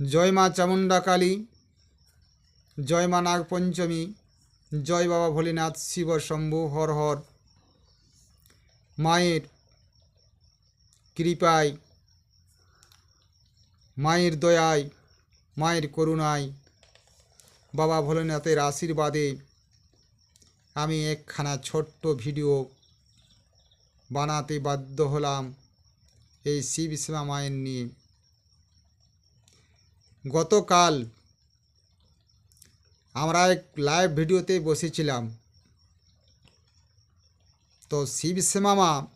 জয় মা চামুণ্ডা কালী, জয় মা নাগপঞ্চমী, জয় বাবা ভোলেনাথ শিব শম্ভু হর হর। মায়ের কৃপায়, মায়ের দয়ায়, মায়ের করুণায় বাবা ভোলেনাথের আশীর্বাদে আমি একখানা ছোট্ট ভিডিও বানাতে বাধ্য হলাম এই শিব সেবা মায়ের নিয়ে। গতকাল আমরা এক লাইভ ভিডিওতে বসেছিলাম। তো শিব সেমামা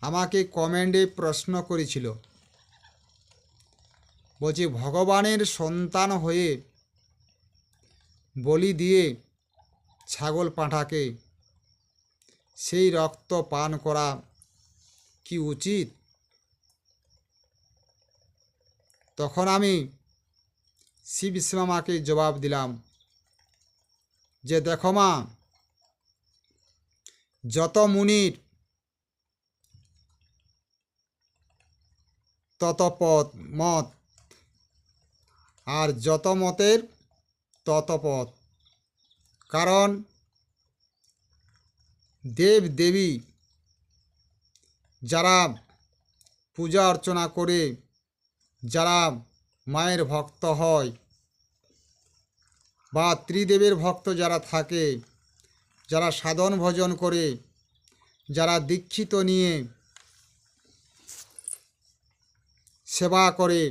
আমাকে কমেন্টে প্রশ্ন করেছিল। বলছি, ভগবানের সন্তান হয়ে বলি দিয়ে ছাগল পাঁঠাকে, সেই রক্ত পান করা কি উচিত? তখন আমি শিব মাকে জবাব দিলাম যে দেখো মা, যত মুনির, তত পথ মত আর যত মতের, তত পথ কারণ দেব দেবী যারা পূজা অর্চনা করে, যারা মায়ের ভক্ত হয় বা ত্রিদেবের ভক্ত যারা থাকে, যারা সাধন ভজন করে, যারা দীক্ষিত নিয়ে সেবা করে,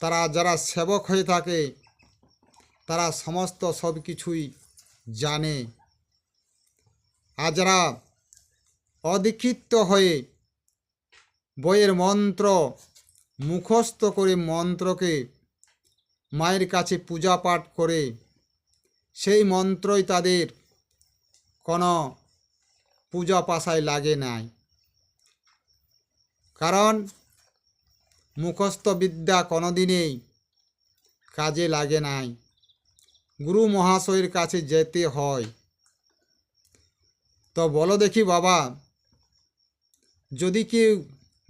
তারা যারা সেবক হয়ে থাকে, তারা সমস্ত সব কিছুই জানে। আর যারা অদীক্ষিত হয়ে বইয়ের মন্ত্র মুখস্থ করে মন্ত্রকে মায়ের কাছে পূজা পাঠ করে, সেই মন্ত্রই তাদের কোনো পূজা পাশায় লাগে নাই। কারণ মুখস্থ বিদ্যা কোনোদিনেই কাজে লাগে নাই। গুরু মহাশয়ের কাছে যেতে হয়। তো বলো দেখি বাবা, যদি কেউ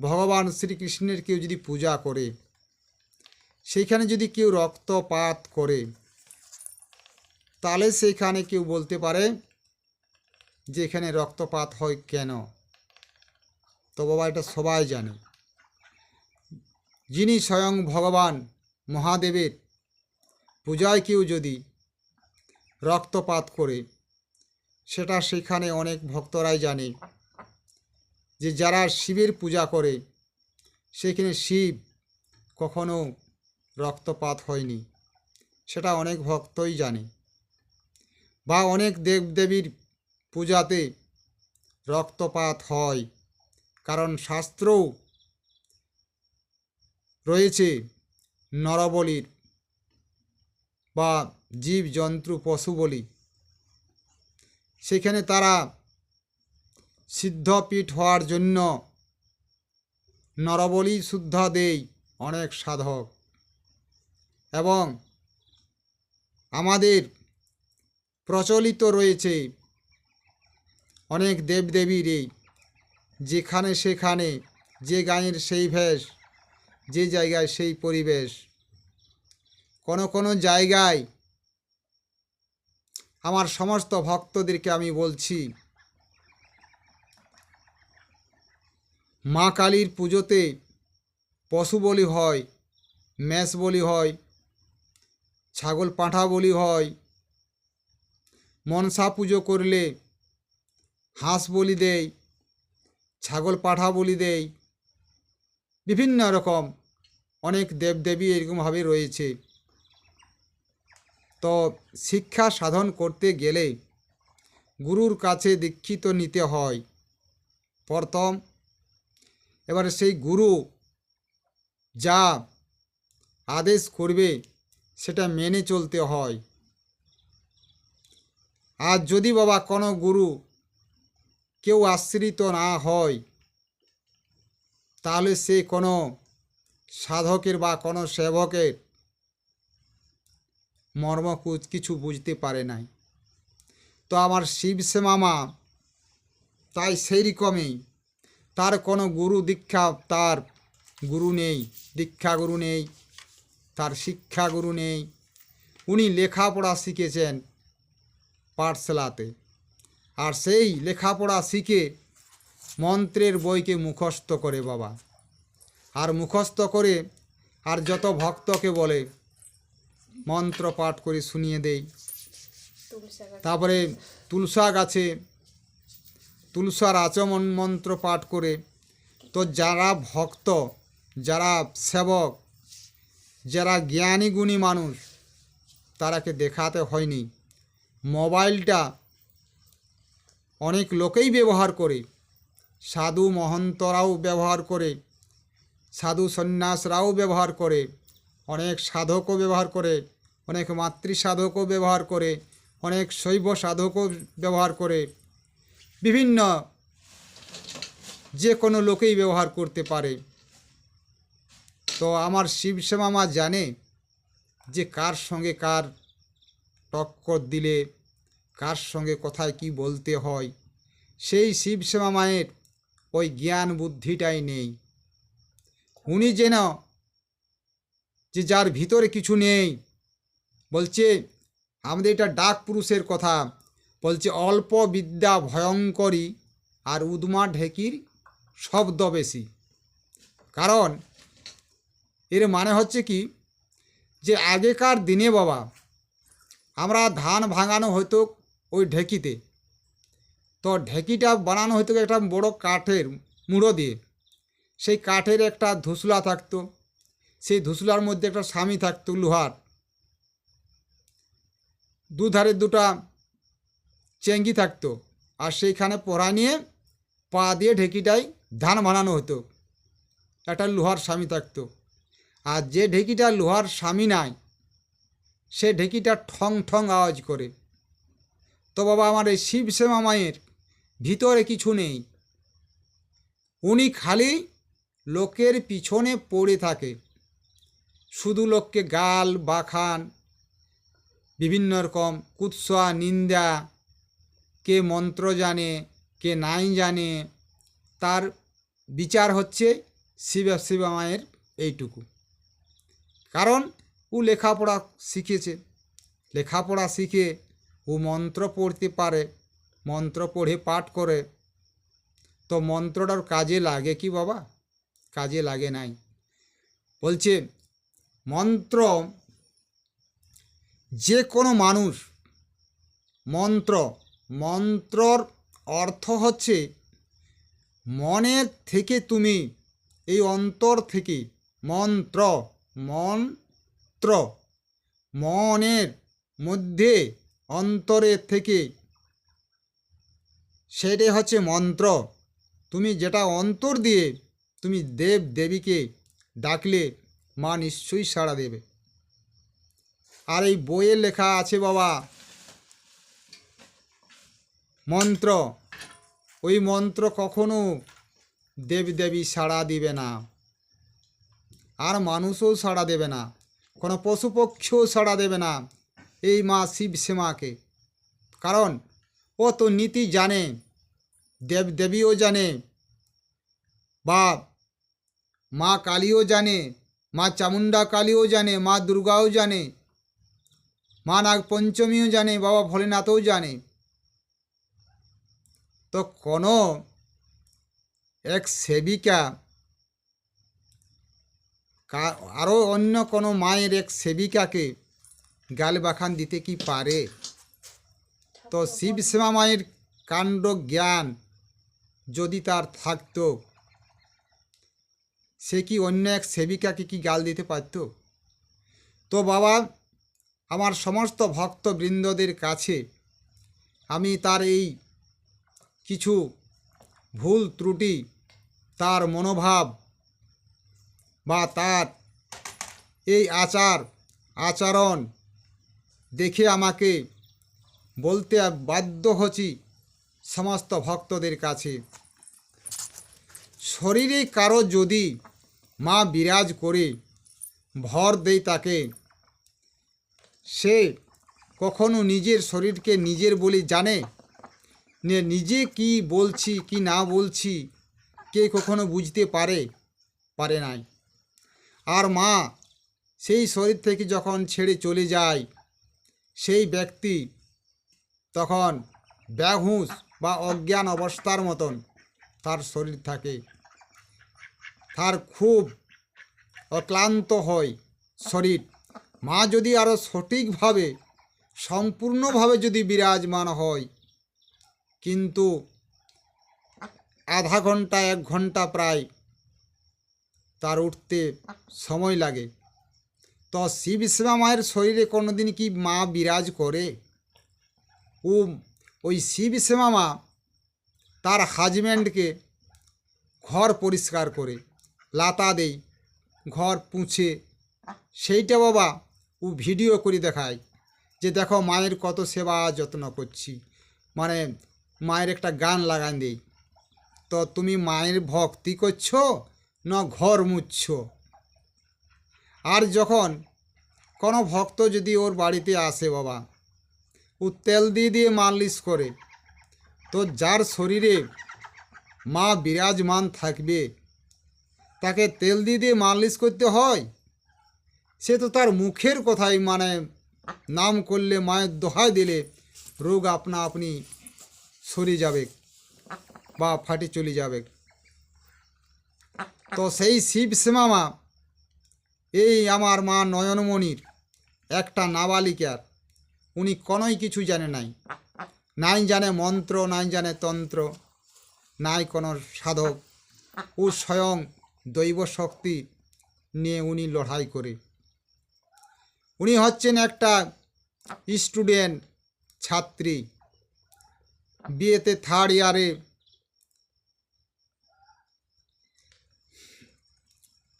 ভগবান শ্রীকৃষ্ণের কেউ যদি পূজা করে, সেইখানে যদি কেউ রক্তপাত করে, তাহলে সেইখানে কেউ বলতে পারে যে এখানে রক্তপাত হয় কেন? তো বাবা, এটা সবাই জানে। যিনি স্বয়ং ভগবান মহাদেবের পূজায় কেউ যদি রক্তপাত করে, সেটা সেখানে অনেক ভক্তরাই জানে। যে যারা শিবের পূজা করে, সেখানে শিব কখনো রক্তপাত হয়নি। সেটা অনেক ভক্তই জানে। বা অনেক দেবদেবীর পূজাতে রক্তপাত হয়। কারণ শাস্ত্রও রয়েছে নরবলির বা জীব জন্তু পশু বলি। সেখানে তারা সিদ্ধপীঠ হওয়ার জন্য নরবলি শুদ্ধ দেই অনেক সাধক। এবং আমাদের প্রচলিত রয়েছে অনেক দেবদেবীর এই, যেখানে সেখানে যে গায়ের সেই ভেষ, যে জায়গায় সেই পরিবেশ। কোনো কোনো জায়গায় আমার সমস্ত ভক্তদেরকে আমি বলছি মা কালীর পুজোতে পশু বলি হয় মেষ বলি হয়, ছাগল পাঁঠা বলি হয়। মনসা পুজো করলে হাঁস বলি দেয় ছাগল পাঠা বলি দেয় বিভিন্ন রকম অনেক দেবদেবী এরকমভাবে রয়েছে। তো শিক্ষা সাধন করতে গেলে গুরুর কাছে দীক্ষিত নিতে হয়। প্রথম এবারে সেই গুরু যা আদেশ করবে, সেটা মেনে চলতে হয়। আর যদি বাবা কোনো গুরু কেউ আশ্রিত না হয়, তাহলে সে কোনো সাধকের বা কোনো সেবকের মর্মকুজ কিছু বুঝতে পারে নাই। তো আমার শিব মামা তাই সেই রকমই তার কোনো গুরু দীক্ষা তার গুরু নেই দীক্ষা গুরু নেই তার শিক্ষাগুরু নেই। উনি লেখাপড়া শিখেছেন পাঠশালাতে। আর সেই লেখাপড়া শিখে মন্ত্রের বইকে মুখস্থ করে বাবা। আর মুখস্থ করে আর যত ভক্তকে বলে মন্ত্র পাঠ করে শুনিয়ে দেই তারপরে তুলসা গাছে তুলসার আচমন মন্ত্র পাঠ করে, তো যারা ভক্ত, যারা সেবক, যারা জ্ঞানী গুণী মানুষ, তারাকে দেখাতে হয়নি। মোবাইলটা অনেক লোকেই ব্যবহার করে। সাধু মহন্তরাও ব্যবহার করে, সাধু সন্ন্যাসরাও ব্যবহার করে, অনেক সাধকও ব্যবহার করে, অনেক মাতৃ সাধকও ব্যবহার করে, অনেক শৈব সাধকও ব্যবহার করে বিভিন্ন যে কোনো লোকেই ব্যবহার করতে পারে। তো আমার শিবসেবা মা জানে যে কার সঙ্গে কার টক্কর দিলে, কার সঙ্গে কথায় কি বলতে হয়। সেই শিবসেবা মায়ের ওই জ্ঞান বুদ্ধিটাই নেই। উনি যেন যে যার ভিতরে কিছু নেই, বলছে, আমাদের এটা ডাক পুরুষের কথা। বলছে, অল্প বিদ্যা ভয়ঙ্করী আর উদমা ঢেকির শব্দ বেশি। কারণ এর মানে হচ্ছে কি যে, আগেকার দিনে বাবা, আমরা ধান ভাঙানো হতো ওই ঢেকিতে। তো ঢেকিটা বানানো হতো একটা বড় কাঠের মুড়ো দিয়ে। সেই কাঠের একটা ধুসলা থাকতো, সেই ধুসলার মধ্যে একটা স্বামী থাকতো, লোহার। দুধারে দুটা চেঙ্গি থাকতো। আর সেইখানে পড়া নিয়ে পা দিয়ে ঢেকিটাই ধান বানানো হতো। একটা লোহার স্বামী থাকতো। আর যে ঢেকিটা লোহার স্বামী নাই, সে ঢেকিটা ঠং ঠং আওয়াজ করে। তো বাবা, আমার এই শিব সেবা মায়ের ভিতরে কিছু নেই। উনি খালি লোকের পিছনে পড়ে থাকে। শুধু লোককে গাল, বাখান, বিভিন্ন রকম কুৎসা, নিন্দা কে মন্ত্র জানে, কে নাই জানে, তার বিচার হচ্ছে শিব, শিবা মায়ের এইটুকু। কারণ ও লেখাপড়া শিখেছে। লেখাপড়া শিখে ও মন্ত্র পড়তে পারে, মন্ত্র পড়ে পাঠ করে। তো মন্ত্রটার কাজে লাগে কি বাবা? কাজে লাগে নাই। বলছে, মন্ত্র যে কোনো মানুষ, মন্ত্র মন্ত্রর অর্থ হচ্ছে মনের থেকে তুমি, এই অন্তর থেকে মন্ত্র মন্ত্র। মনের মধ্যে অন্তরের থেকে সেটাই হচ্ছে মন্ত্র। তুমি যেটা অন্তর দিয়ে তুমি দেব দেবীকে ডাকলে মা নিশ্চয়ই সাড়া দেবে। আর এই বইয়ে লেখা আছে বাবা মন্ত্র। ওই মন্ত্র কখনো দেবদেবী সাড়া দিবে না। আর মানুষও সাড়া দেবে না। কোনো পশু পক্ষীও সাড়া দেবে না এই মা শিব সেমাকে। কারণ ও তো নীতি জানে, দেবদেবীও জানে বা মা কালীও জানে, মা চামুন্ডা কালীও জানে, মা দুর্গাও জানে, মা নাগ পঞ্চমীও জানে, বাবা ভোলেনাথও জানে। তো কোনো এক সেবিকা আরও অন্য কোনো মায়ের এক সেবিকাকে গাল বাখান দিতে কি পারে? তো শিব সেবা মায়ের কাণ্ড জ্ঞান যদি তার থাকতো, সে কি অন্য এক সেবিকাকে কি গাল দিতে পারত? তো বাবা, আমার সমস্ত ভক্তবৃন্দদের কাছে আমি তার এই কিছু ভুল ত্রুটি, তার মনোভাব বা তার এই আচার, আচরণ দেখে আমাকে বলতে বাধ্য হচ্ছি সমস্ত ভক্তদের কাছে। শরীরে কারও যদি মা বিরাজ করে, ভর দেয় তাকে, সে কখনো নিজের শরীরকে নিজের বলে জানে? নিজে কি বলছি, কি না বলছি, কে কখনো বুঝতে পারে পারে নাই। আর মা, সেই শরীর থেকে যখন ছেড়ে চলে যায়, সেই ব্যক্তি তখন ব্যাহুস বা অজ্ঞান অবস্থার মতন তার শরীর থাকে। তার খুব অক্লান্ত হয় শরীর। মা যদি আরও সঠিকভাবে, সম্পূর্ণভাবে যদি বিরাজমান হয় কিন্তু আধা ঘণ্টা, এক ঘণ্টা প্রায় তার উঠতে সময় লাগে। তো শিব শ্রীমা মায়ের শরীরে কোনোদিন কি মা বিরাজ করে? ও, ওই শিব শ্রীমা মা তার হাজব্যান্ডকে ঘর পরিষ্কার করে, লাতা দেই ঘর পুঁছে। সেইটা বাবা ও ভিডিও করে দেখায় যে দেখো মায়ের কত সেবা যত্ন করছি। মানে মায়ের একটা গান লাগান দিই। তো তুমি মায়ের ভক্তি করছ না ঘর মুছছ? আর যখন কোনো ভক্ত যদি ওর বাড়িতে আসে বাবা, ও তেল দিয়ে দিয়ে মালিশ করে, তো যার শরীরে মা বিরাজমান থাকবে, তাকে তেল দিয়ে দিয়ে মালিশ করতে হয়? সে তো তার মুখের কথাই মানে নাম করলে, মায়ের দোহায় দিলে রোগ আপনা আপনি সরে যাবে বা ফাটে চলে যাবে। তো সেই শিব শ্যামা এই আমার মা নয়নমণির একটা নাবালিকার, উনি কোনোই কিছু জানে নাই। নাই জানে মন্ত্র, নাই জানে তন্ত্র, নাই কোনো সাধক। ও স্বয়ং দৈব শক্তি নিয়ে উনি লড়াই করে। উনি হচ্ছেন একটা স্টুডেন্ট ছাত্রী। বিয়েতে থার্ড ইয়ারে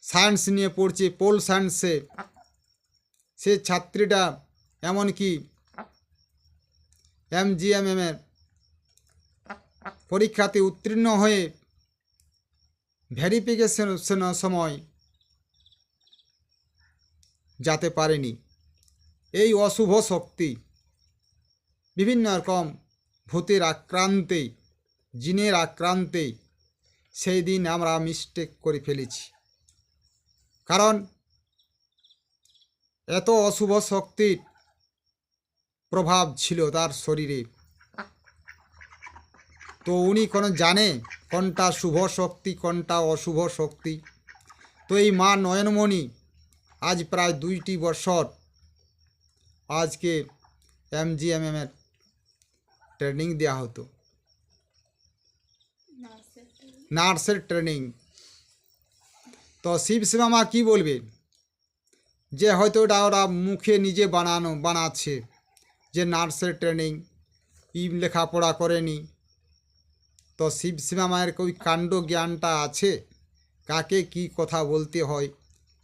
সায়েন্স নিয়ে পড়ছে পোল সায়েন্সে সে ছাত্রীটা এমনকি এম জি এম এর পরীক্ষাতে উত্তীর্ণ হয়ে ভেরিফিকেশন সময় যাতে পারেনি। এই অশুভ শক্তি বিভিন্ন রকম ভূতের আক্রান্তে জিনের আক্রান্তে সেই দিন আমরা মিস্টেক করে ফেলেছি। কারণ এত অশুভ শক্তির প্রভাব ছিল তার শরীরে। তো উনি কোনো জানে কোনটা শুভ শক্তি, কোনটা অশুভ শক্তি? তো এই মা নয়নমণি আজ প্রায় দুইটি বছর আজকে এম জি এম এর ট্রেনিং দেওয়া হতো। নার্সের ট্রেনিং। তো শিব শিবা মা কী বলবে? যে হয়তো ওটা ওরা মুখে নিজে বানানো বানাচ্ছে যে নার্সের ট্রেনিং ই লেখাপড়া করেনি। তো শিব শিবা মায়ের ওই কাণ্ড জ্ঞানটা আছে? কাকে কি কথা বলতে হয়?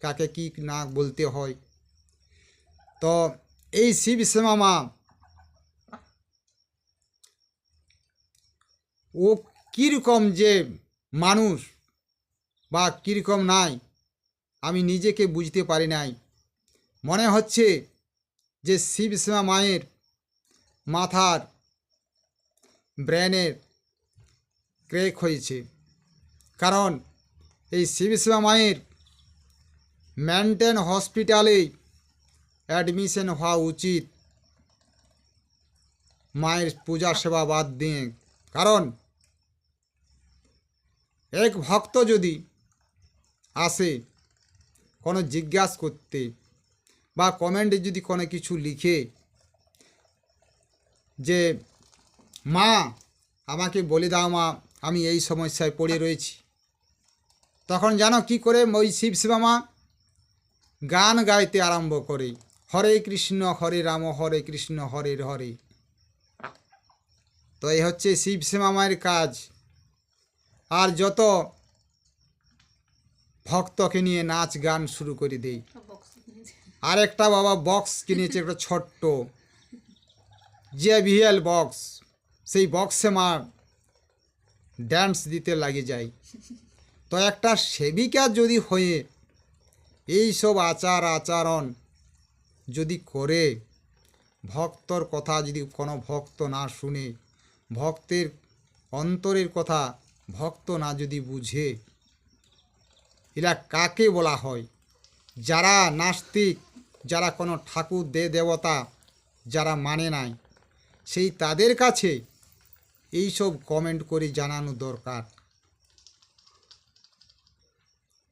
কাকে কি না বলতে হয়? তো এই শিব শ্যামা মা ও কীরকম যে মানুষ বা কীরকম নাই, আমি নিজেকে বুঝতে পারি নাই। মনে হচ্ছে যে শিব শ্যামা মায়ের মাথার ব্রেনের ক্রেক হয়েছে। কারণ এই শিব শ্যামা মায়ের মেন্টেন হসপিটালে অ্যাডমিশন হওয়া উচিত মায়ের পূজা সেবা বাদ দিয়ে। কারণ এক ভক্ত যদি আসে কোনো জিজ্ঞাস করতে বা কমেন্টে যদি কোনো কিছু লিখে যে, মা, আমাকে বলে দাও মা, আমি এই সমস্যায় পড়ে রয়েছি। তখন জানো কি করে? ওই শিব শিবা মা গান গাইতে আরম্ভ করে। হরে কৃষ্ণ, হরে রাম, হরে কৃষ্ণ, হরে হরে। তো এই হচ্ছে শিব শ্যামা মায়ের কাজ। আর যত ভক্তকে নিয়ে নাচ গান শুরু করে দেই। আর একটা বাবা বক্স কিনেছে, একটা ছোট্ট। যে ভিএল বক্স সেই বক্সে মা ড্যান্স দিতে লাগে যায়। তো একটা সেবিকা যদি হয়ে, এই সব আচার আচরণ যদি করে, ভক্তর কথা যদি কোনো ভক্ত না শুনে, ভক্তের অন্তরের কথা ভক্ত না যদি বুঝে, এরা কাকে বলা হয়? যারা নাস্তিক, যারা কোনো ঠাকুর দে দেবতা, যারা মানে নাই, সেই তাদের কাছে এই সব কমেন্ট করে জানানো দরকার।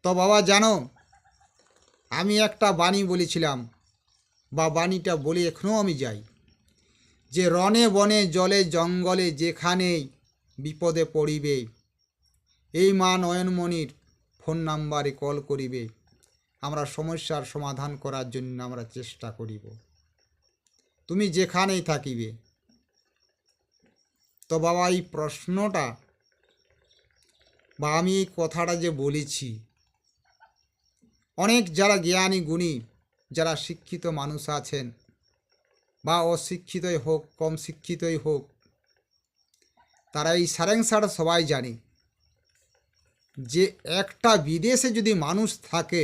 তো বাবা, জানো, আমি একটা বাণী বলেছিলাম, বা বাণীটা বলে এখনও আমি যাই। যে রনে বনে, জলে, জঙ্গলে, যেখানেই বিপদে পড়িবে এই মা নয়নমণির ফোন নাম্বারে কল করিবে। আমরা সমস্যার সমাধান করার জন্য আমরা চেষ্টা করিব। তুমি যেখানেই থাকিবে। তো বাবা, এই প্রশ্নটা বা আমি এই কথাটা যে বলেছি, অনেক যারা জ্ঞানী, গুণী, যারা শিক্ষিত মানুষ আছেন বা অশিক্ষিতই হোক, কম শিক্ষিতই হোক, তারা এই সারেংসাটা সবাই জানে। যে একটা বিদেশে যদি মানুষ থাকে